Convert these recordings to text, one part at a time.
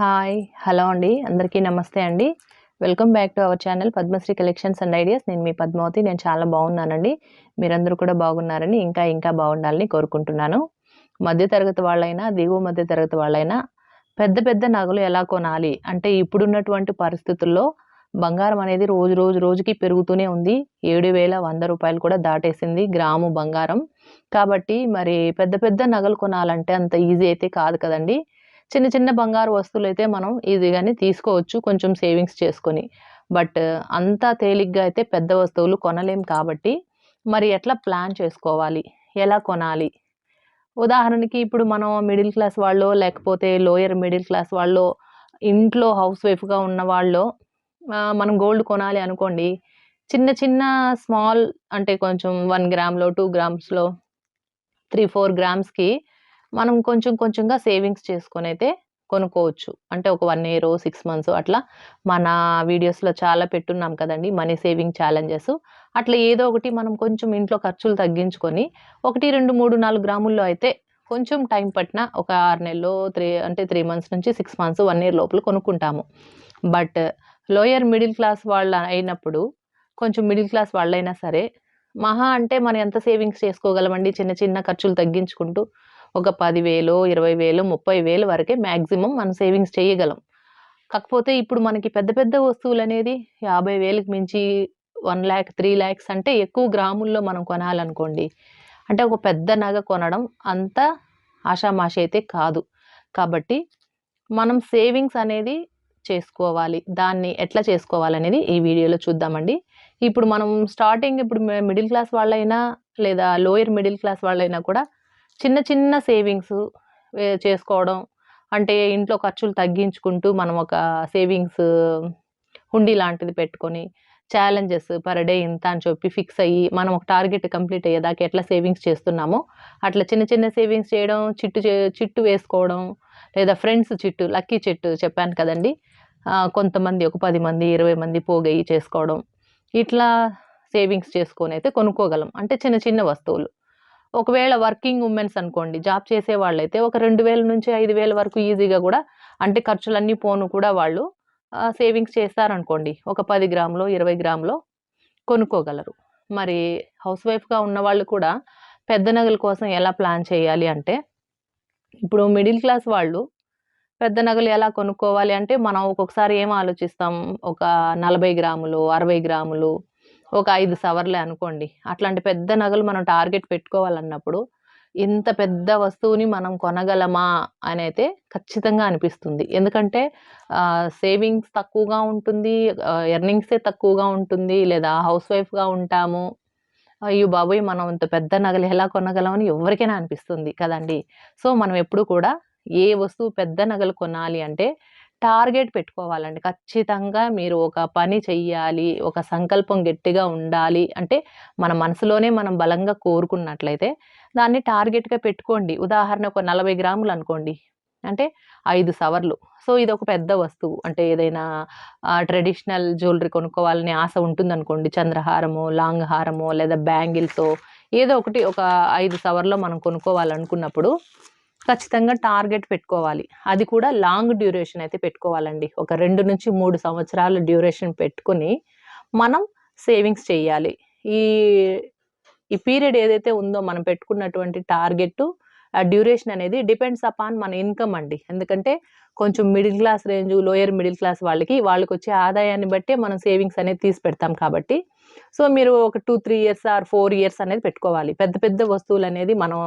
Hi hello అండి. అందరికీ నమస్తే అండి. Welcome back to our channel Padmasri collections and ideas. నేను మీ పద్మావతి. నేను చాలా బాగున్నానండి. మీరందరూ కూడా బాగున్నారని ఇంకా ఇంకా బాగుండాలని కోరుకుంటున్నాను. మధ్యతరగతి వాళ్ళైనా దిగువ మధ్య తరగతి వాళ్ళైనా పెద్ద పెద్ద నగలు ఎలా కొనాలి? అంటే ఇప్పుడున్నటువంటి పరిస్థితుల్లో బంగారం అనేది రోజు రోజు రోజుకి పెరుగుతూనే ఉంది. ఏడు వేల వంద రూపాయలు కూడా దాటేసింది గ్రాము బంగారం. కాబట్టి మరి పెద్ద పెద్ద నగలు కొనాలంటే అంత ఈజీ అయితే కాదు కదండి. చిన్న చిన్న బంగారు వస్తువులు అయితే మనం ఈజీగానే తీసుకోవచ్చు కొంచెం సేవింగ్స్ చేసుకొని. బట్ అంతా తేలిగ్గా అయితే పెద్ద వస్తువులు కొనలేం కాబట్టి మరి ఎట్లా ప్లాన్ చేసుకోవాలి? ఎలా కొనాలి? ఉదాహరణకి ఇప్పుడు మనం మిడిల్ క్లాస్ వాళ్ళు లేకపోతే లోయర్ మిడిల్ క్లాస్ వాళ్ళు ఇంట్లో హౌస్ వైఫ్గా ఉన్న వాళ్ళు మనం గోల్డ్ కొనాలి అనుకోండి చిన్న చిన్న స్మాల్ అంటే కొంచెం వన్ గ్రామ్లో టూ గ్రామ్స్లో త్రీ ఫోర్ గ్రామ్స్కి మనం కొంచెం కొంచెంగా సేవింగ్స్ చేసుకొని అయితే కొనుక్కోవచ్చు. అంటే ఒక వన్ ఇయర్ సిక్స్ మంత్స్ అట్లా మన వీడియోస్లో చాలా పెట్టున్నాం కదండి మనీ సేవింగ్ ఛాలెంజెస్. అట్లా ఏదో ఒకటి మనం కొంచెం ఇంట్లో ఖర్చులు తగ్గించుకొని ఒకటి రెండు మూడు నాలుగు గ్రాముల్లో అయితే కొంచెం టైం పట్టిన ఒక ఆరు నెలలో త్రీ అంటే త్రీ మంత్స్ నుంచి సిక్స్ మంత్స్ వన్ ఇయర్ లోపల కొనుక్కుంటాము. బట్ లోయర్ మిడిల్ క్లాస్ వాళ్ళ అయినప్పుడు కొంచెం మిడిల్ క్లాస్ వాళ్ళైనా సరే మహా అంటే మనం ఎంత సేవింగ్స్ చేసుకోగలమండి? చిన్న చిన్న ఖర్చులు తగ్గించుకుంటూ ఒక పదివేలు ఇరవై వేలు ముప్పై వేలు వరకే మ్యాక్సిమం మనం సేవింగ్స్ చేయగలం. కాకపోతే ఇప్పుడు మనకి పెద్ద పెద్ద వస్తువులు అనేది యాభై వేలకు మించి వన్ ల్యాక్ త్రీ ల్యాక్స్ అంటే ఎక్కువ గ్రాముల్లో మనం కొనాలనుకోండి. అంటే ఒక పెద్ద నగ కొనడం అంత ఆషామాషి అయితే కాదు. కాబట్టి మనం సేవింగ్స్ అనేది చేసుకోవాలి. దాన్ని ఎట్లా చేసుకోవాలనేది ఈ వీడియోలో చూద్దామండి. ఇప్పుడు మనం స్టార్టింగ్ ఇప్పుడు మిడిల్ క్లాస్ వాళ్ళైనా లేదా లోయర్ మిడిల్ క్లాస్ వాళ్ళైనా కూడా చిన్న చిన్న సేవింగ్స్ చేసుకోవడం. అంటే ఇంట్లో ఖర్చులు తగ్గించుకుంటూ మనం ఒక సేవింగ్స్ హుండీ లాంటిది పెట్టుకొని ఛాలెంజెస్ పర్ డే ఇంత అని చెప్పి ఫిక్స్ అయ్యి మనం ఒక టార్గెట్ కంప్లీట్ అయ్యేదాకా ఎట్లా సేవింగ్స్ చేస్తున్నామో అట్లా చిన్న చిన్న సేవింగ్స్ చేయడం చిట్టు చే- చిట్టు వేసుకోవడం లేదా ఫ్రెండ్స్ చిట్టు లక్కీ చిట్టు చెప్పాను కదండి. కొంతమంది ఒక పది మంది ఇరవై మంది పోగయ్యి చేసుకోవడం. ఇట్లా సేవింగ్స్ చేసుకొని అయితే కొనుక్కోగలం. అంటే చిన్న చిన్న వస్తువులు. ఒకవేళ వర్కింగ్ ఉమెన్స్ అనుకోండి జాబ్ చేసే వాళ్ళైతే ఒక రెండు వేల నుంచి ఐదు వేల వరకు ఈజీగా కూడా అంటే ఖర్చులన్నీ పోను కూడా వాళ్ళు సేవింగ్స్ చేస్తారనుకోండి ఒక పది గ్రాములో ఇరవై గ్రాములో కొనుక్కోగలరు. మరి హౌస్ వైఫ్గా ఉన్న వాళ్ళు కూడా పెద్ద నగల కోసం ఎలా ప్లాన్ చేయాలి అంటే ఇప్పుడు మిడిల్ క్లాస్ వాళ్ళు పెద్ద నగలు ఎలా కొనుక్కోవాలి అంటే మనం ఒక్కొక్కసారి ఏం ఆలోచిస్తాం? ఒక నలభై గ్రాములు అరవై గ్రాములు ఒక ఐదు సవర్లే అనుకోండి. అట్లాంటి పెద్ద నగలు మనం టార్గెట్ పెట్టుకోవాలన్నప్పుడు ఇంత పెద్ద వస్తువుని మనం కొనగలమా అని అయితే ఖచ్చితంగా అనిపిస్తుంది. ఎందుకంటే సేవింగ్స్ తక్కువగా ఉంటుంది ఎర్నింగ్సే తక్కువగా ఉంటుంది లేదా హౌస్ వైఫ్గా ఉంటాము. అయ్యో బాబోయ్! మనం ఇంత పెద్ద నగలు ఎలా కొనగలమని ఎవరికైనా అనిపిస్తుంది కదండి. సో మనం ఎప్పుడు కూడా ఏ వస్తువు పెద్ద నగలు కొనాలి అంటే టార్గెట్ పెట్టుకోవాలండి. ఖచ్చితంగా మీరు ఒక పని చెయ్యాలి ఒక సంకల్పం గట్టిగా ఉండాలి. అంటే మన మనసులోనే మనం బలంగా కోరుకున్నట్లయితే దాన్ని టార్గెట్గా పెట్టుకోండి. ఉదాహరణ ఒక నలభై గ్రాములు అనుకోండి. అంటే ఐదు సవర్లు. సో ఇది ఒక పెద్ద వస్తువు. అంటే ఏదైనా ట్రెడిషనల్ జ్యువెలరీ కొనుక్కోవాలని ఆశ ఉంటుందనుకోండి. చంద్రహారము లాంగ్ హారము లేదా బ్యాంగిల్తో ఏదో ఒకటి ఒక ఐదు సవర్లో మనం కొనుక్కోవాలనుకున్నప్పుడు ఖచ్చితంగా టార్గెట్ పెట్టుకోవాలి. అది కూడా లాంగ్ డ్యూరేషన్ అయితే పెట్టుకోవాలండి. ఒక రెండు నుంచి మూడు సంవత్సరాల డ్యూరేషన్ పెట్టుకొని మనం సేవింగ్స్ చేయాలి. ఈ ఈ పీరియడ్ ఏదైతే ఉందో మనం పెట్టుకున్నటువంటి టార్గెట్ ఆ డ్యూరేషన్ అనేది డిపెండ్స్ అపాన్ మన ఇన్కమ్ అండి. ఎందుకంటే కొంచెం middle class range lower middle class వాళ్ళకి వాళ్ళకి వచ్చే ఆదాయాన్ని బట్టే మనం సేవింగ్స్ అనేది తీసి పెడతాం కాబట్టి. సో మీరు ఒక two three years or four years అనేది పెట్టుకోవాలి. పెద్ద పెద్ద వస్తువులు అనేది మనం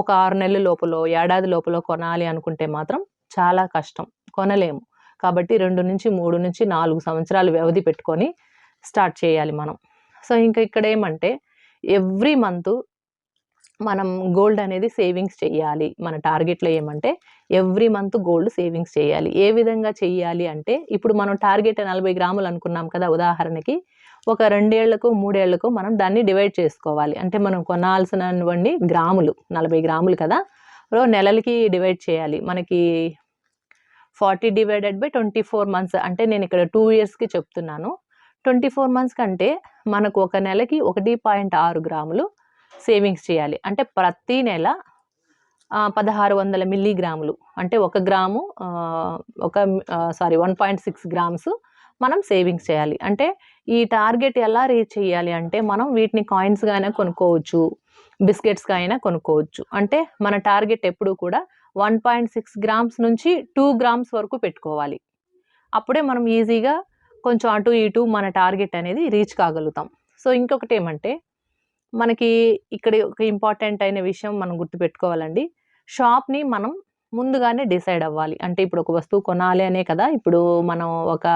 ఒక ఆరు నెలల లోపల ఏడాది లోపల కొనాలి అనుకుంటే మాత్రం చాలా కష్టం. కొనలేము. కాబట్టి రెండు నుంచి మూడు నుంచి నాలుగు సంవత్సరాలు వ్యవధి పెట్టుకొని స్టార్ట్ చేయాలి మనం. సో ఇంకా ఇక్కడ ఏమంటే ఎవ్రీ మంత్ మనం గోల్డ్ అనేది సేవింగ్స్ చేయాలి. మన టార్గెట్లో ఏమంటే ఎవ్రీ మంత్ గోల్డ్ సేవింగ్స్ చేయాలి. ఏ విధంగా చేయాలి అంటే ఇప్పుడు మనం టార్గెట్ నలభై గ్రాములు అనుకున్నాం కదా ఉదాహరణకి ఒక రెండేళ్ళకు మూడేళ్ళకు మనం దాన్ని డివైడ్ చేసుకోవాలి. అంటే మనం కొనాల్సినటువంటి గ్రాములు నలభై గ్రాములు కదా రో నెలలకి డివైడ్ చేయాలి. మనకి forty divided by twenty four months అంటే నేను ఇక్కడ టూ ఇయర్స్కి చెప్తున్నాను. ట్వంటీ ఫోర్ మంత్స్ కంటే మనకు ఒక నెలకి ఒకటి పాయింట్ ఆరు గ్రాములు సేవింగ్స్ చేయాలి. అంటే ప్రతి నెల పదహారు వందల మిల్లీగ్రాములు అంటే ఒక గ్రాము ఒక sorry one point six grams మనం సేవింగ్స్ చేయాలి. అంటే ఈ టార్గెట్ ఎలా రీచ్ చేయాలి అంటే మనం వీటిని కాయిన్స్గా అయినా కొనుక్కోవచ్చు బిస్కెట్స్గా అయినా కొనుక్కోవచ్చు. అంటే మన టార్గెట్ ఎప్పుడు కూడా వన్ పాయింట్ సిక్స్ గ్రామ్స్ నుంచి టూ గ్రామ్స్ వరకు పెట్టుకోవాలి. అప్పుడే మనం ఈజీగా కొంచెం అటు ఇటు మన టార్గెట్ అనేది రీచ్ కాగలుగుతాం. సో ఇంకొకటి ఏమంటే మనకి ఇక్కడ ఒక ఇంపార్టెంట్ అయిన విషయం మనం గుర్తుపెట్టుకోవాలండి. షాప్ని మనం ముందుగానే డిసైడ్ అవ్వాలి. అంటే ఇప్పుడు ఒక వస్తువు కొనాలి అనే కదా ఇప్పుడు మనం ఒక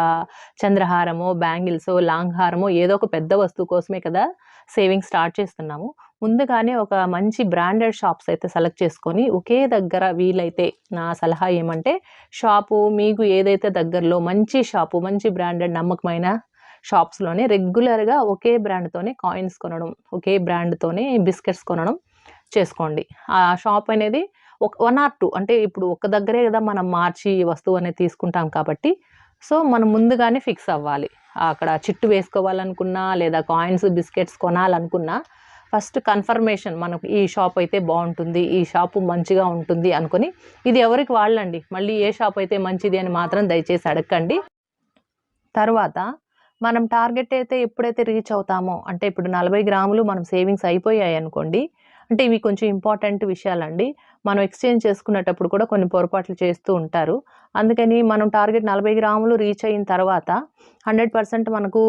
చంద్రహారమో బ్యాంగిల్సో లాంగ్ హారమో ఏదో ఒక పెద్ద వస్తువు కోసమే కదా సేవింగ్ స్టార్ట్ చేస్తున్నాము. ముందుగానే ఒక మంచి బ్రాండెడ్ షాప్స్ అయితే సెలెక్ట్ చేసుకొని ఒకే దగ్గర వీలైతే నా సలహా ఏమంటే షాపు మీకు ఏదైతే దగ్గరలో మంచి షాపు మంచి బ్రాండెడ్ నమ్మకమైన షాప్స్లోనే రెగ్యులర్గా ఒకే బ్రాండ్తోనే కాయిన్స్ కొనడం ఒకే బ్రాండ్తోనే బిస్కెట్స్ కొనడం చేసుకోండి. ఆ షాప్ అనేది ఒక వన్ ఆర్ టూ అంటే ఇప్పుడు ఒక దగ్గరే కదా మనం మార్చి వస్తువు అనేది తీసుకుంటాం కాబట్టి. సో మనం ముందుగానే ఫిక్స్ అవ్వాలి. అక్కడ చిట్టు వేసుకోవాలనుకున్నా లేదా కాయిన్స్ బిస్కెట్స్ కొనాలనుకున్నా ఫస్ట్ కన్ఫర్మేషన్ మనకు ఈ షాప్ అయితే బాగుంటుంది ఈ షాపు మంచిగా ఉంటుంది అనుకొని ఇది ఎవరికి వాళ్ళండి? మళ్ళీ ఏ షాప్ అయితే మంచిది అని మాత్రం దయచేసి అడగండి. తర్వాత మనం టార్గెట్ అయితే ఎప్పుడైతే రీచ్ అవుతామో అంటే ఇప్పుడు నలభై గ్రాములు మనం సేవింగ్స్ అయిపోయాయి అనుకోండి అంటే ఇవి కొంచెం ఇంపార్టెంట్ విషయాలండి. మనం ఎక్స్చేంజ్ చేసుకునేటప్పుడు కూడా కొన్ని పొరపాట్లు చేస్తూ ఉంటారు. అందుకని మనం టార్గెట్ నలభై గ్రాములు రీచ్ అయిన తర్వాత హండ్రెడ్ పర్సెంట్ మనకు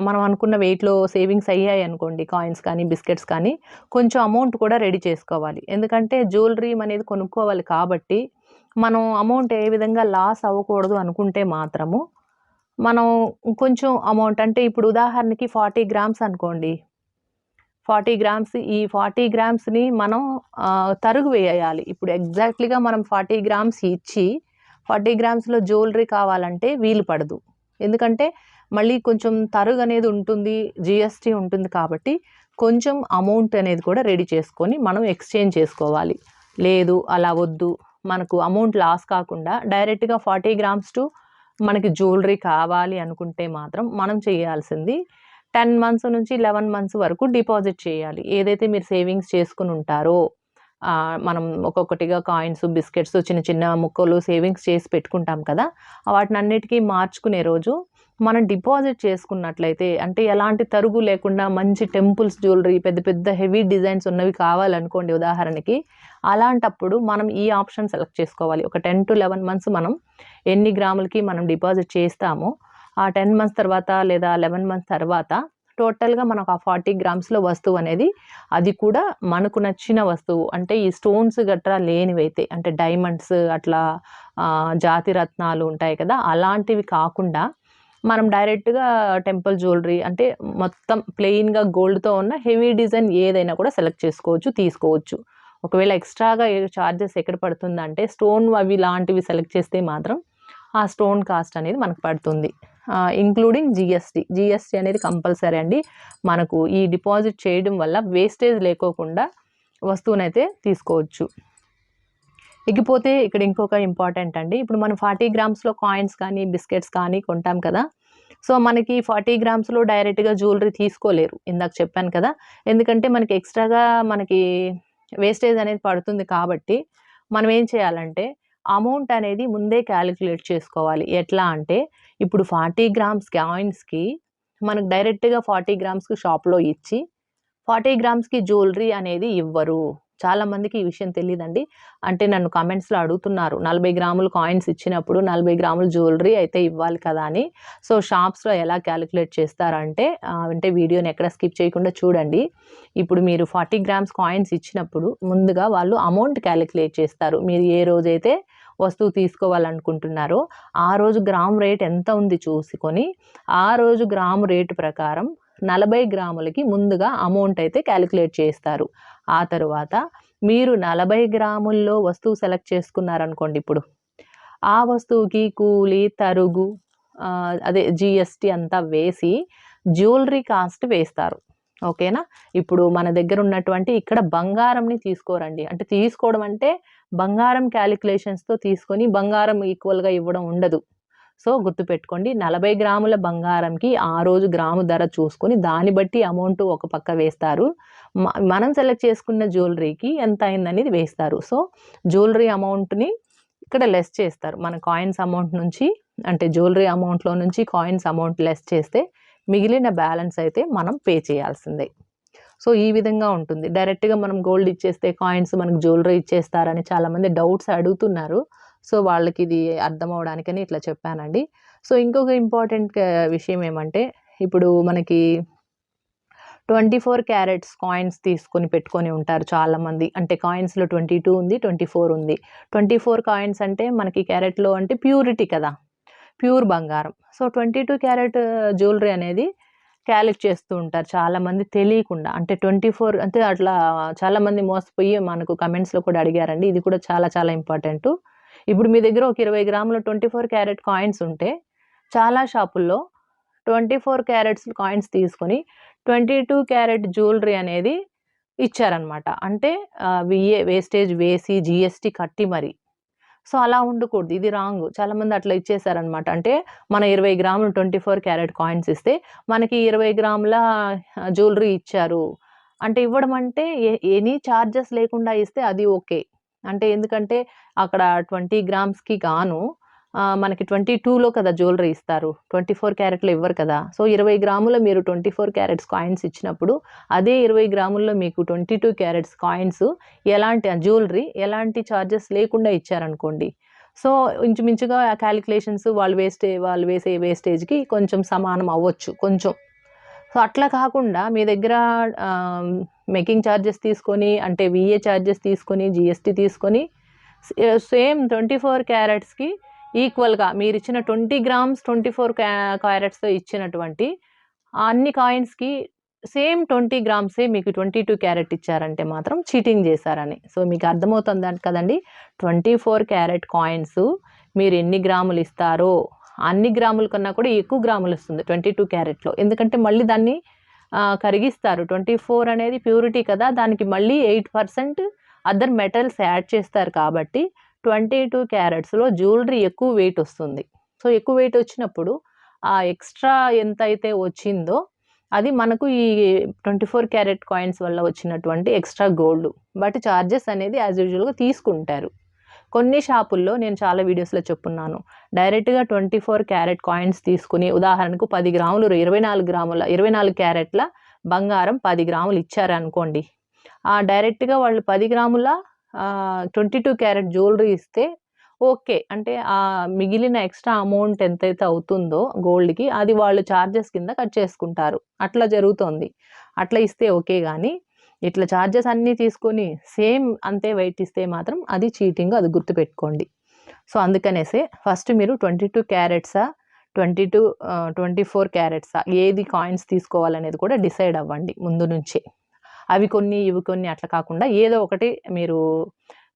మనం అనుకున్న వెయిట్లో సేవింగ్స్ అయ్యాయి అనుకోండి కాయిన్స్ కానీ బిస్కెట్స్ కానీ కొంచెం అమౌంట్ కూడా రెడీ చేసుకోవాలి. ఎందుకంటే జ్యువెలరీ అనేది కొనుక్కోవాలి కాబట్టి మనం అమౌంట్ ఏ విధంగా లాస్ అవ్వకూడదు అనుకుంటే మాత్రము మనం కొంచెం అమౌంట్ అంటే ఇప్పుడు ఉదాహరణకి ఫార్టీ గ్రామ్స్ అనుకోండి ఫార్టీ గ్రామ్స్ ఈ ఫార్టీ గ్రామ్స్ని మనం తరుగు వేయాలి. ఇప్పుడు ఎగ్జాక్ట్లీగా మనం ఫార్టీ గ్రామ్స్ ఇచ్చి ఫార్టీ గ్రామ్స్లో జ్యువెలరీ కావాలంటే వీలు పడదు. ఎందుకంటే మళ్ళీ కొంచెం తరుగు అనేది ఉంటుంది జిఎస్టీ ఉంటుంది కాబట్టి కొంచెం అమౌంట్ అనేది కూడా రెడీ చేసుకొని మనం ఎక్స్చేంజ్ చేసుకోవాలి. లేదు అలా వద్దు. మనకు అమౌంట్ లాస్ కాకుండా డైరెక్ట్గా ఫార్టీ గ్రామ్స్ టు మనకి జ్యువెలరీ కావాలి అనుకుంటే మాత్రం మనం చేయాల్సింది టెన్ మంత్స్ నుంచి లెవెన్ మంత్స్ వరకు డిపాజిట్ చేయాలి. ఏదైతే మీరు సేవింగ్స్ చేసుకుని ఉంటారో మనం ఒక్కొక్కటిగా కాయిన్స్ బిస్కెట్స్ చిన్న చిన్న ముక్కలు సేవింగ్స్ చేసి పెట్టుకుంటాం కదా వాటిని అన్నిటికీ మార్చుకునే రోజు మనం డిపాజిట్ చేసుకున్నట్లయితే అంటే ఎలాంటి తరుగు లేకుండా మంచి టెంపుల్స్ జ్యువెలరీ పెద్ద పెద్ద హెవీ డిజైన్స్ ఉన్నవి కావాలనుకోండి ఉదాహరణకి అలాంటప్పుడు మనం ఈ ఆప్షన్ సెలెక్ట్ చేసుకోవాలి. ఒక టెన్ టు లెవెన్ మంత్స్ మనం ఎన్ని గ్రాములకి మనం డిపాజిట్ చేస్తామో ఆ టెన్ మంత్స్ తర్వాత లేదా లెవెన్ మంత్స్ తర్వాత టోటల్గా మనకు ఆ ఫార్టీ గ్రామ్స్లో వస్తువు అనేది అది కూడా మనకు నచ్చిన వస్తువు. అంటే ఈ స్టోన్స్ గట్రా లేనివైతే అంటే డైమండ్స్ అట్లా జాతి రత్నాలు ఉంటాయి కదా అలాంటివి కాకుండా మనం డైరెక్ట్గా టెంపుల్ జ్యువెలరీ అంటే మొత్తం ప్లెయిన్గా గోల్డ్తో ఉన్న హెవీ డిజైన్ ఏదైనా కూడా సెలెక్ట్ చేసుకోవచ్చు తీసుకోవచ్చు. ఒకవేళ ఎక్స్ట్రాగా చార్జెస్ ఎక్కడ పడుతుందంటే స్టోన్ అవి లాంటివి సెలెక్ట్ చేస్తే మాత్రం ఆ స్టోన్ కాస్ట్ అనేది మనకు పడుతుంది. ఇంక్లూడింగ్ జిఎస్టీ జిఎస్టీ అనేది కంపల్సరీ అండి. మనకు ఈ డిపాజిట్ చేయడం వల్ల వేస్టేజ్ లేకోకుండా వస్తువునైతే తీసుకోవచ్చు. ఇకపోతే ఇక్కడ ఇంకొక ఇంపార్టెంట్ అండి. ఇప్పుడు మనం ఫార్టీ గ్రామ్స్లో కాయిన్స్ కానీ బిస్కెట్స్ కానీ కొంటాం కదా. సో మనకి ఫార్టీ గ్రామ్స్లో డైరెక్ట్గా జ్యువెలరీ తీసుకోలేరు. ఇందాక చెప్పాను కదా. ఎందుకంటే మనకి ఎక్స్ట్రాగా మనకి వేస్టేజ్ అనేది పడుతుంది కాబట్టి మనం ఏం చేయాలంటే అమౌంట్ అనేది ముందే క్యాలిక్యులేట్ చేసుకోవాలి. ఎట్లా అంటే ఇప్పుడు ఫార్టీ గ్రామ్స్ కాయిన్స్కి మనకు డైరెక్ట్గా ఫార్టీ గ్రామ్స్కి షాప్లో ఇచ్చి ఫార్టీ గ్రామ్స్కి జ్యువెలరీ అనేది ఇవ్వరు. చాలామందికి ఈ విషయం తెలియదండి అంటే నన్ను కామెంట్స్లో అడుగుతున్నారు నలభై గ్రాములు కాయిన్స్ ఇచ్చినప్పుడు నలభై గ్రాములు జ్యువెలరీ అయితే ఇవ్వాలి కదా అని. సో షాప్స్లో ఎలా క్యాలిక్యులేట్ చేస్తారంటే అంటే వీడియోని ఎక్కడ స్కిప్ చేయకుండా చూడండి. ఇప్పుడు మీరు ఫార్టీ గ్రామ్స్ కాయిన్స్ ఇచ్చినప్పుడు ముందుగా వాళ్ళు అమౌంట్ క్యాలిక్యులేట్ చేస్తారు. మీరు ఏ రోజైతే వస్తువు తీసుకోవాలనుకుంటున్నారో ఆ రోజు గ్రామ్ రేట్ ఎంత ఉంది చూసుకొని ఆ రోజు గ్రాము రేటు ప్రకారం నలభై గ్రాములకి ముందుగా అమౌంట్ అయితే క్యాలిక్యులేట్ చేస్తారు. ఆ తరువాత మీరు నలభై గ్రాముల్లో వస్తువు సెలెక్ట్ చేసుకున్నారనుకోండి ఇప్పుడు. ఆ వస్తువుకి కూలి తరుగు అదే జిఎస్టీ అంతా వేసి జ్యువెలరీ కాస్ట్ వేస్తారు. ఓకేనా? ఇప్పుడు మన దగ్గర ఉన్నటువంటి ఇక్కడ బంగారంని తీసుకోరండి. అంటే తీసుకోవడం అంటే బంగారం క్యాలిక్యులేషన్స్తో తీసుకొని బంగారం ఈక్వల్గా ఇవ్వడం ఉండదు. సో గుర్తుపెట్టుకోండి నలభై గ్రాముల బంగారంకి ఆ రోజు గ్రాము ధర చూసుకొని దాన్ని బట్టి అమౌంట్ ఒక పక్క వేస్తారు. మనం సెలెక్ట్ చేసుకున్న జ్యువెలరీకి ఎంత అయిందనేది వేస్తారు. సో జ్యువెలరీ అమౌంట్ని ఇక్కడ లెస్ చేస్తారు. మన కాయిన్స్ అమౌంట్ నుంచి అంటే జ్యువెలరీ అమౌంట్లో నుంచి కాయిన్స్ అమౌంట్ లెస్ చేస్తే మిగిలిన బ్యాలెన్స్ అయితే మనం పే చేయాల్సిందే. సో ఈ విధంగా ఉంటుంది. డైరెక్ట్గా మనం గోల్డ్ ఇచ్చేస్తే కాయిన్స్ మనకు జ్యువెలరీ ఇచ్చేస్తారని చాలామంది డౌట్స్ అడుగుతున్నారు. సో వాళ్ళకి ఇది అర్థం అవడానికని ఇట్లా చెప్పానండి. సో ఇంకొక ఇంపార్టెంట్ విషయం ఏమంటే ఇప్పుడు మనకి ట్వంటీ ఫోర్ క్యారెట్స్ కాయిన్స్ తీసుకొని పెట్టుకొని ఉంటారు చాలామంది. అంటే కాయిన్స్లో ట్వంటీ టూ ఉంది ట్వంటీ ఫోర్ ఉంది. ట్వంటీ ఫోర్ కాయిన్స్ అంటే మనకి క్యారెట్లో అంటే ప్యూరిటీ కదా ప్యూర్ బంగారం. So twenty two carat jewellery అనేది క్యాలెక్ట్ చేస్తూ ఉంటారు. చాలామంది తెలియకుండా. అంటే ట్వంటీ ఫోర్ అంటే అట్లా చాలామంది మోసపోయి మనకు కమెంట్స్లో కూడా అడిగారండి. ఇది కూడా చాలా చాలా ఇంపార్టెంట్. ఇప్పుడు మీ దగ్గర ఒక ఇరవై గ్రాముల ట్వంటీ ఫోర్ క్యారెట్ కాయిన్స్ ఉంటే చాలా షాపుల్లో ట్వంటీ ఫోర్ క్యారెట్స్ కాయిన్స్ తీసుకొని ట్వంటీ టూ క్యారెట్ జ్యువెలరీ అనేది ఇచ్చారనమాట అంటే విఏ వేస్టేజ్ వేసి జిఎస్టీ కట్టి మరి సో అలా ఉండకూడదు. ఇది రాంగ్. చాలామంది అట్లా ఇచ్చేసారనమాట. అంటే మన ఇరవై గ్రాములు ట్వంటీ ఫోర్ క్యారెట్ కాయిన్స్ ఇస్తే మనకి ఇరవై గ్రాముల జ్యువెలరీ ఇచ్చారు. అంటే ఇవ్వడం అంటే ఎనీ ఛార్జెస్ లేకుండా ఇస్తే అది ఓకే. అంటే ఎందుకంటే అక్కడ ట్వంటీ గ్రామ్స్కి గాను మనకి ట్వంటీ టూలో కదా జ్యువెలరీ ఇస్తారు. ట్వంటీ ఫోర్ క్యారెట్లో ఇవ్వరు కదా. సో ఇరవై గ్రాముల మీరు ట్వంటీ ఫోర్ క్యారెట్స్ కాయిన్స్ ఇచ్చినప్పుడు అదే ఇరవై గ్రాముల్లో మీకు ట్వంటీ టూ క్యారెట్స్ కాయిన్స్ ఎలాంటి జ్యువెలరీ ఎలాంటి ఛార్జెస్ లేకుండా ఇచ్చారనుకోండి. సో ఇంచుమించుగా క్యాలిక్యులేషన్స్ వాళ్ళు వేస్టే వాళ్ళు వేసే వేస్టేజ్కి కొంచెం సమానం అవ్వచ్చు కొంచెం. సో అట్లా కాకుండా మీ దగ్గర మేకింగ్ ఛార్జెస్ తీసుకొని అంటే విఏ ఛార్జెస్ తీసుకొని జిఎస్టీ తీసుకొని సేమ్ ట్వంటీ ఫోర్ క్యారెట్స్కి ఈక్వల్గా మీరు ఇచ్చిన ట్వంటీ గ్రామ్స్ ట్వంటీ ఫోర్ క్యారెట్స్తో ఇచ్చినటువంటి అన్ని కాయిన్స్కి సేమ్ ట్వంటీ గ్రామ్సే మీకు ట్వంటీ టూ క్యారెట్ ఇచ్చారంటే మాత్రం చీటింగ్ చేశారని. సో మీకు అర్థమవుతుంది అంట కదండి ట్వంటీ ఫోర్ క్యారెట్ కాయిన్స్ మీరు ఎన్ని గ్రాములు ఇస్తారో అన్ని గ్రాముల కన్నా కూడా ఎక్కువ గ్రాములు వస్తుంది ట్వంటీ టూ క్యారెట్లో. ఎందుకంటే మళ్ళీ దాన్ని కరిగిస్తారు. ట్వంటీ ఫోర్ అనేది ప్యూరిటీ కదా దానికి మళ్ళీ eight percent other metals add చేస్తారు కాబట్టి ట్వంటీ టూ క్యారెట్స్లో జ్యువెలరీ ఎక్కువ వెయిట్ వస్తుంది. సో ఎక్కువ వెయిట్ వచ్చినప్పుడు ఆ ఎక్స్ట్రా ఎంత అయితే వచ్చిందో అది మనకు ఈ ట్వంటీ ఫోర్ క్యారెట్ కాయిన్స్ వల్ల వచ్చినటువంటి ఎక్స్ట్రా గోల్డ్. బట్ ఛార్జెస్ అనేది యాజ్ యూజువల్గా తీసుకుంటారు. కొన్ని షాపుల్లో నేను చాలా వీడియోస్లో చెప్పున్నాను. డైరెక్ట్గా ట్వంటీ ఫోర్ క్యారెట్ కాయిన్స్ తీసుకుని ఉదాహరణకు పది గ్రాములు ఇరవై నాలుగు గ్రాముల ఇరవై నాలుగు క్యారెట్ల బంగారం పది గ్రాములు ఇచ్చారనుకోండి. డైరెక్ట్గా వాళ్ళు పది గ్రాముల ట్వంటీ టూ క్యారెట్ జ్యువెలరీ ఇస్తే ఓకే. అంటే ఆ మిగిలిన ఎక్స్ట్రా అమౌంట్ ఎంతైతే అవుతుందో గోల్డ్కి అది వాళ్ళు ఛార్జెస్ కింద కట్ చేసుకుంటారు. అట్లా జరుగుతోంది. అట్లా ఇస్తే ఓకే కానీ ఇట్లా ఛార్జెస్ అన్నీ తీసుకొని సేమ్ అంతే వెయిట్ ఇస్తే మాత్రం అది చీటింగ్ అది గుర్తుపెట్టుకోండి. సో అందుకనేసే ఫస్ట్ మీరు ట్వంటీ టూ క్యారెట్సా ట్వంటీ టూ ట్వంటీ ఫోర్ క్యారెట్సా ఏది కాయిన్స్ తీసుకోవాలనేది కూడా డిసైడ్ అవ్వండి ముందు నుంచే. అవి కొన్ని ఇవి కొన్ని అట్లా కాకుండా ఏదో ఒకటి మీరు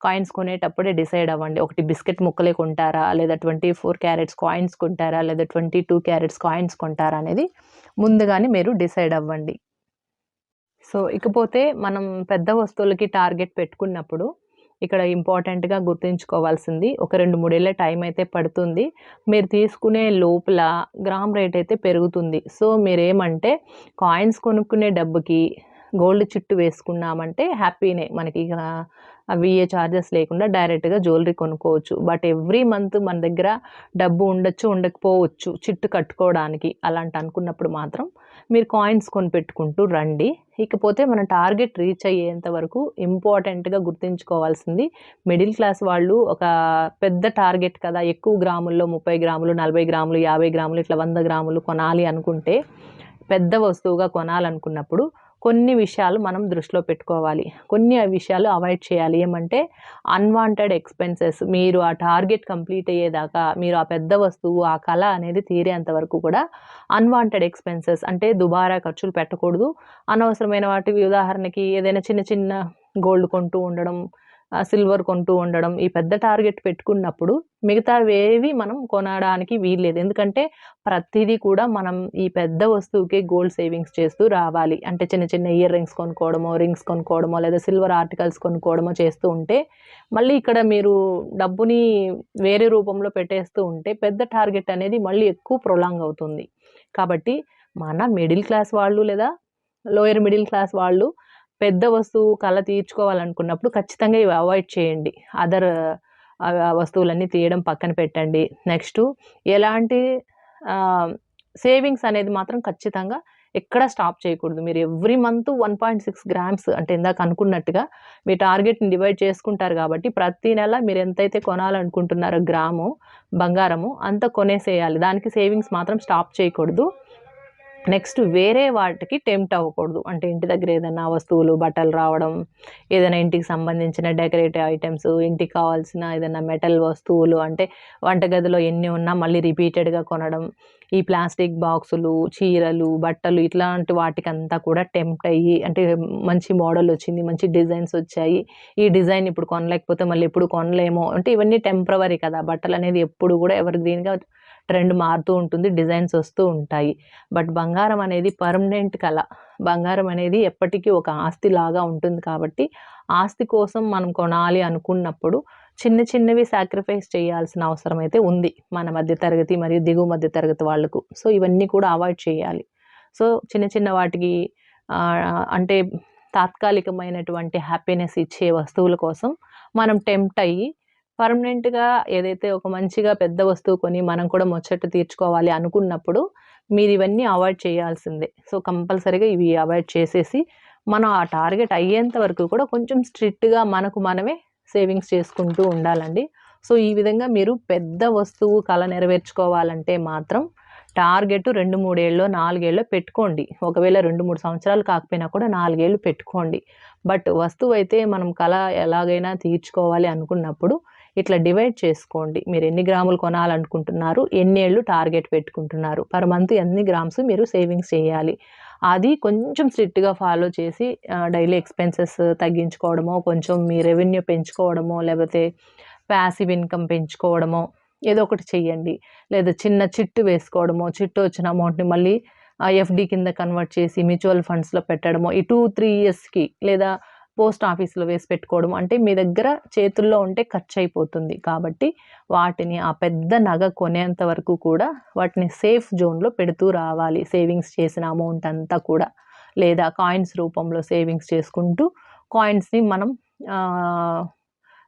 కాయిన్స్ కొనేటప్పుడే డిసైడ్ అవ్వండి. ఒకటి బిస్కెట్ ముక్కలే కొంటారా? లేదా ట్వంటీ ఫోర్ క్యారెట్స్ కాయిన్స్ కొంటారా? లేదా ట్వంటీ టూ క్యారెట్స్ కాయిన్స్ కొంటారా? అనేది ముందుగానే మీరు డిసైడ్ అవ్వండి. సో ఇకపోతే మనం పెద్ద వస్తువులకి టార్గెట్ పెట్టుకున్నప్పుడు ఇక్కడ ఇంపార్టెంట్గా గుర్తుంచుకోవాల్సింది ఒక రెండు మూడేళ్ళ టైం అయితే పడుతుంది. మీరు తీసుకునే లోపల గ్రామ్ రేట్ అయితే పెరుగుతుంది. సో మీరేమంటే కాయిన్స్ కొనుక్కునే డబ్బుకి గోల్డ్ చిట్టు వేసుకున్నామంటే హ్యాపీనే మనకి ఇక అవి ఏ ఛార్జెస్ లేకుండా డైరెక్ట్గా జ్యువెలరీ కొనుక్కోవచ్చు. బట్ ఎవ్రీ మంత్ మన దగ్గర డబ్బు ఉండొచ్చు ఉండకపోవచ్చు చిట్టు కట్టుకోవడానికి అలాంటి అనుకున్నప్పుడు మాత్రం మీరు కాయిన్స్ కొని పెట్టుకుంటూ రండి. ఇకపోతే మన టార్గెట్ రీచ్ అయ్యేంత వరకు ఇంపార్టెంట్గా గుర్తుంచుకోవాల్సింది మిడిల్ క్లాస్ వాళ్ళు ఒక పెద్ద టార్గెట్ కదా ఎక్కువ గ్రాముల్లో ముప్పై గ్రాములు నలభై గ్రాములు యాభై గ్రాములు ఇట్లా వంద గ్రాములు కొనాలి అనుకుంటే పెద్ద వస్తువుగా కొనాలనుకున్నప్పుడు కొన్ని విషయాలు మనం దృష్టిలో పెట్టుకోవాలి. కొన్ని విషయాలు అవాయిడ్ చేయాలి. ఏమంటే అన్వాంటెడ్ ఎక్స్పెన్సెస్ మీరు ఆ టార్గెట్ కంప్లీట్ అయ్యేదాకా మీరు ఆ పెద్ద వస్తువు ఆ కళ అనేది తీరేంత వరకు కూడా అన్వాంటెడ్ ఎక్స్పెన్సెస్ అంటే దుబారా ఖర్చులు పెట్టకూడదు. అనవసరమైన వాటివి ఉదాహరణకి ఏదైనా చిన్న చిన్న గోల్డ్ కొంటూ ఉండడం సిల్వర్ కొంటూ ఉండడం ఈ పెద్ద టార్గెట్ పెట్టుకున్నప్పుడు మిగతావేవి మనం కొనడానికి వీల్లేదు. ఎందుకంటే ప్రతిదీ కూడా మనం ఈ పెద్ద వస్తువుకి గోల్డ్ సేవింగ్స్ చేస్తూ రావాలి. అంటే చిన్న చిన్న ఇయర్ రింగ్స్ కొనుక్కోవడమో రింగ్స్ కొనుక్కోవడమో లేదా సిల్వర్ ఆర్టికల్స్ కొనుక్కోవడమో చేస్తూ ఉంటే మళ్ళీ ఇక్కడ మీరు డబ్బుని వేరే రూపంలో పెట్టేస్తూ ఉంటే పెద్ద టార్గెట్ అనేది మళ్ళీ ఎక్కువ ప్రొలాంగ్ అవుతుంది. కాబట్టి మన మిడిల్ క్లాస్ వాళ్ళు లేదా లోయర్ మిడిల్ క్లాస్ వాళ్ళు పెద్ద వస్తువు కళ తీర్చుకోవాలనుకున్నప్పుడు ఖచ్చితంగా ఇవి అవాయిడ్ చేయండి. అదర్ వస్తువులన్నీ తీయడం పక్కన పెట్టండి. నెక్స్ట్ ఎలాంటి సేవింగ్స్ అనేది మాత్రం ఖచ్చితంగా ఎక్కడ స్టాప్ చేయకూడదు. మీరు every month one point six grams అంటే ఇందాక అనుకున్నట్టుగా మీ టార్గెట్ని డివైడ్ చేసుకుంటారు కాబట్టి ప్రతి నెల మీరు ఎంతైతే కొనాలనుకుంటున్నారో గ్రాము బంగారము అంత కొనేసేయాలి. దానికి సేవింగ్స్ మాత్రం స్టాప్ చేయకూడదు. నెక్స్ట్ వేరే వాటికి టెంప్ట్ అవ్వకూడదు. అంటే ఇంటి దగ్గర ఏదైనా వస్తువులు బట్టలు రావడం ఏదైనా ఇంటికి సంబంధించిన డెకరేటివ్ ఐటమ్స్ ఇంటికి కావాల్సిన ఏదైనా మెటల్ వస్తువులు అంటే వంటగదిలో ఎన్ని ఉన్నా మళ్ళీ రిపీటెడ్గా కొనడం ఈ ప్లాస్టిక్ బాక్సులు చీరలు బట్టలు ఇట్లాంటి వాటికంతా కూడా టెంప్ట్ అయ్యి అంటే మంచి మోడల్ వచ్చింది మంచి డిజైన్స్ వచ్చాయి. ఈ డిజైన్ ఇప్పుడు కొనలేకపోతే మళ్ళీ ఎప్పుడు కొనలేమో అంటే ఇవన్నీ టెంపరవరీ కదా. బట్టలు అనేది ఎప్పుడు కూడా ఎవరి దీనిగా ట్రెండ్ మారుతూ ఉంటుంది డిజైన్స్ వస్తూ ఉంటాయి. బట్ బంగారం అనేది పర్మనెంట్ కళ. బంగారం అనేది ఎప్పటికీ ఒక ఆస్తి లాగా ఉంటుంది కాబట్టి ఆస్తి కోసం మనం కొనాలి అనుకున్నప్పుడు చిన్న చిన్నవి సాక్రిఫైస్ చేయాల్సిన అవసరం అయితే ఉంది మన మధ్య తరగతి మరియు దిగువ మధ్య తరగతి వాళ్ళకు. సో ఇవన్నీ కూడా అవాయిడ్ చేయాలి. సో చిన్న చిన్న వాటికి అంటే తాత్కాలికమైనటువంటి హ్యాపీనెస్ ఇచ్చే వస్తువుల కోసం మనం టెంప్ట్ అయ్యి పర్మనెంట్గా ఏదైతే ఒక మంచిగా పెద్ద వస్తువు కొని మనం కూడా ముచ్చట తీర్చుకోవాలి అనుకున్నప్పుడు మీరు ఇవన్నీ అవాయిడ్ చేయాల్సిందే. సో కంపల్సరీగా ఇవి అవాయిడ్ చేసేసి మనం ఆ టార్గెట్ అయ్యేంత వరకు కూడా కొంచెం స్ట్రిక్ట్గా మనకు మనమే సేవింగ్స్ చేసుకుంటూ ఉండాలండి. సో ఈ విధంగా మీరు పెద్ద వస్తువు కళ నెరవేర్చుకోవాలంటే మాత్రం టార్గెట్ రెండు మూడేళ్ళలో నాలుగేళ్ళు పెట్టుకోండి. ఒకవేళ రెండు మూడు సంవత్సరాలు కాకపోయినా కూడా నాలుగేళ్ళు పెట్టుకోండి. బట్ వస్తువు అయితే మనం కళ ఎలాగైనా తీర్చుకోవాలి అనుకున్నప్పుడు ఇట్లా డివైడ్ చేసుకోండి. మీరు ఎన్ని గ్రాములు కొనాలనుకుంటున్నారు ఎన్ని ఏళ్ళు టార్గెట్ పెట్టుకుంటున్నారు పర్ మంత్ ఎన్ని గ్రామ్స్ మీరు సేవింగ్స్ చేయాలి. అది కొంచెం స్ట్రిక్ట్గా ఫాలో చేసి డైలీ ఎక్స్పెన్సెస్ తగ్గించుకోవడమో కొంచెం మీ రెవెన్యూ పెంచుకోవడమో లేకపోతే ప్యాసివ్ ఇన్కమ్ పెంచుకోవడమో ఏదో ఒకటి చెయ్యండి. లేదా చిన్న చిట్టు వేసుకోవడమో చిట్టు వచ్చిన అమౌంట్ని మళ్ళీ ఎఫ్డి కింద కన్వర్ట్ చేసి మ్యూచువల్ ఫండ్స్లో పెట్టడమో ఈ టూ త్రీ ఇయర్స్కి లేదా పోస్ట్ ఆఫీస్లో వేసి పెట్టుకోవడం అంటే మీ దగ్గర చేతుల్లో ఉంటే ఖర్చు అయిపోతుంది కాబట్టి వాటిని ఆ పెద్ద నగ కొనేంత వరకు కూడా వాటిని సేఫ్ జోన్లో పెడుతూ రావాలి. సేవింగ్స్ చేసిన అమౌంట్ అంతా కూడా. లేదా కాయిన్స్ రూపంలో సేవింగ్స్ చేసుకుంటూ కాయిన్స్ని మనం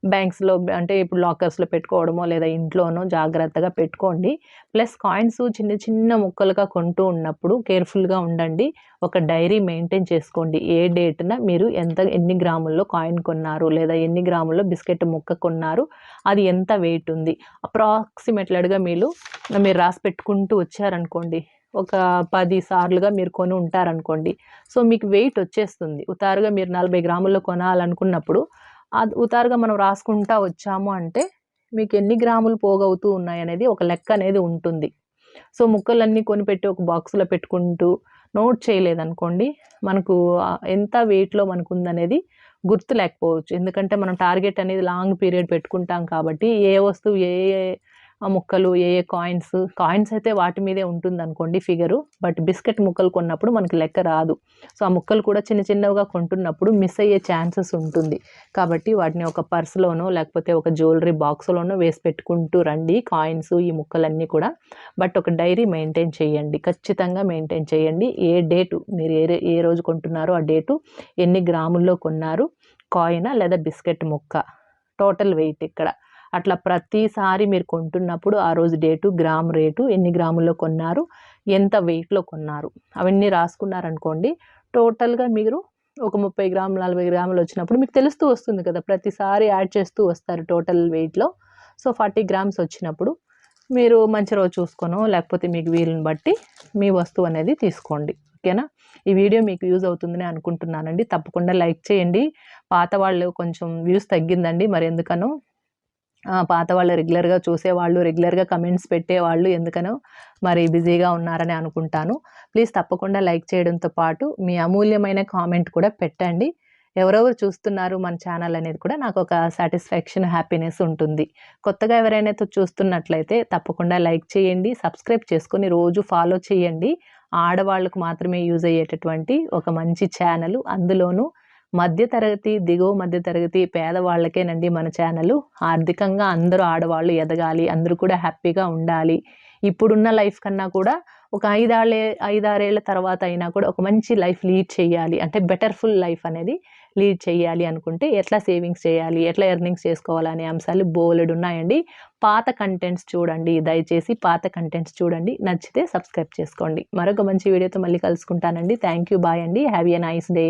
బ్యాంక్స్లో అంటే ఇప్పుడు లాకర్స్లో పెట్టుకోవడమో లేదా ఇంట్లోనో జాగ్రత్తగా పెట్టుకోండి. ప్లస్ కాయిన్స్ చిన్న చిన్న ముక్కలుగా కొంటూ ఉన్నప్పుడు కేర్ఫుల్గా ఉండండి. ఒక డైరీ మెయింటైన్ చేసుకోండి. ఏ డేట్న మీరు ఎంత ఎన్ని గ్రాముల్లో కాయిన్ కొన్నారు లేదా ఎన్ని గ్రాముల్లో బిస్కెట్ ముక్క కొన్నారు అది ఎంత వెయిట్ ఉంది. అప్రాక్సిమేట్లడ్గా మీరు మీరు రాసి పెట్టుకుంటూ వచ్చారనుకోండి. ఒక పది సార్లుగా మీరు కొని ఉంటారనుకోండి. సో మీకు వెయిట్ వచ్చేస్తుంది. ఉతారుగా మీరు నలభై గ్రాముల్లో కొనాలనుకున్నప్పుడు ఉతారుగా మనం రాసుకుంటా వచ్చాము అంటే మీకు ఎన్ని గ్రాములు పోగవుతూ ఉన్నాయి అనేది ఒక లెక్క అనేది ఉంటుంది. సో ముక్కలన్నీ కొనిపెట్టి ఒక బాక్స్లో పెట్టుకుంటూ నోట్ చేయలేదనుకోండి మనకు ఎంత వెయిట్లో మనకు ఉందనేది గుర్తు లేకపోవచ్చు. ఎందుకంటే మనం టార్గెట్ అనేది లాంగ్ పీరియడ్ పెట్టుకుంటాం కాబట్టి ఏ వస్తువు ఏ ముక్కలు ఏ ఏ కాయిన్స్ కాయిన్స్ అయితే వాటి మీదే ఉంటుంది అనుకోండి ఫిగరు బట్ బిస్కెట్ ముక్కలు కొన్నప్పుడు మనకి లెక్క రాదు. సో ఆ ముక్కలు కూడా చిన్న చిన్నవిగా కొంటున్నప్పుడు మిస్ అయ్యే ఛాన్సెస్ ఉంటుంది. కాబట్టి వాటిని ఒక పర్స్లోనో లేకపోతే ఒక జ్యువెలరీ బాక్స్లోనో వేసి పెట్టుకుంటూ రండి కాయిన్స్ ఈ ముక్కలన్నీ కూడా. బట్ ఒక డైరీ మెయింటైన్ చేయండి. ఖచ్చితంగా మెయింటైన్ చేయండి. ఏ డేటు మీరు ఏ ఏ రోజు కొంటున్నారో ఆ డేటు ఎన్ని గ్రాముల్లో కొన్నారు కాయినా లేదా బిస్కెట్ ముక్క? టోటల్ వెయిట్ ఇక్కడ. అట్లా ప్రతిసారి మీరు కొంటున్నప్పుడు ఆ రోజు డేటు గ్రామ్ రేటు ఎన్ని గ్రాముల్లో కొన్నారు ఎంత వెయిట్లో కొన్నారు అవన్నీ రాసుకున్నారనుకోండి టోటల్గా మీరు ఒక ముప్పై గ్రాములు నలభై గ్రాములు వచ్చినప్పుడు మీకు తెలుస్తూ వస్తుంది కదా ప్రతిసారి యాడ్ చేస్తూ వస్తారు టోటల్ వెయిట్లో. సో ఫార్టీ గ్రామ్స్ వచ్చినప్పుడు మీరు మంచి రోజు చూసుకోనో లేకపోతే మీకు వీలుని బట్టి మీ వస్తువు అనేది తీసుకోండి. ఓకేనా? ఈ వీడియో మీకు యూజ్ అవుతుందని అనుకుంటున్నానండి. తప్పకుండా లైక్ చేయండి. పాత వాళ్ళు కొంచెం వ్యూస్ తగ్గిందండి మరి ఎందుకనో పాత వాళ్ళు రెగ్యులర్గా చూసేవాళ్ళు రెగ్యులర్గా కమెంట్స్ పెట్టేవాళ్ళు ఎందుకనో మరి బిజీగా ఉన్నారని అనుకుంటాను. ప్లీజ్ తప్పకుండా లైక్ చేయడంతో పాటు మీ అమూల్యమైన కామెంట్ కూడా పెట్టండి. ఎవరెవరు చూస్తున్నారు మన ఛానల్ అనేది కూడా నాకు ఒక సాటిస్ఫాక్షన్ హ్యాపీనెస్ ఉంటుంది. కొత్తగా ఎవరైనా చూస్తున్నట్లయితే తప్పకుండా లైక్ చేయండి సబ్స్క్రైబ్ చేసుకొని రోజు ఫాలో చేయండి. ఆడవాళ్ళకు మాత్రమే యూజ్ అయ్యేటటువంటి ఒక మంచి ఛానల్ అందులోనూ మధ్యతరగతి దిగువ మధ్యతరగతి పేదవాళ్ళకేనండి మన ఛానల్. ఆర్థికంగా అందరూ ఆడవాళ్ళు ఎదగాలి అందరూ కూడా హ్యాపీగా ఉండాలి. ఇప్పుడున్న లైఫ్ కన్నా కూడా ఒక ఐదాళ్ళే ఐదారేళ్ళ తర్వాత అయినా కూడా ఒక మంచి లైఫ్ లీడ్ చేయాలి. అంటే బెటర్ఫుల్ లైఫ్ అనేది లీడ్ చేయాలి అనుకుంటే ఎట్లా సేవింగ్స్ చేయాలి ఎట్లా ఎర్నింగ్స్ చేసుకోవాలనే అంశాలు బోలెడు ఉన్నాయండి. పాత కంటెంట్స్ చూడండి దయచేసి పాత కంటెంట్స్ చూడండి నచ్చితే సబ్స్క్రైబ్ చేసుకోండి. మరొక మంచి వీడియోతో మళ్ళీ కలుసుకుంటానండి. థ్యాంక్ యూ బాయ్ అండి. Have a nice day.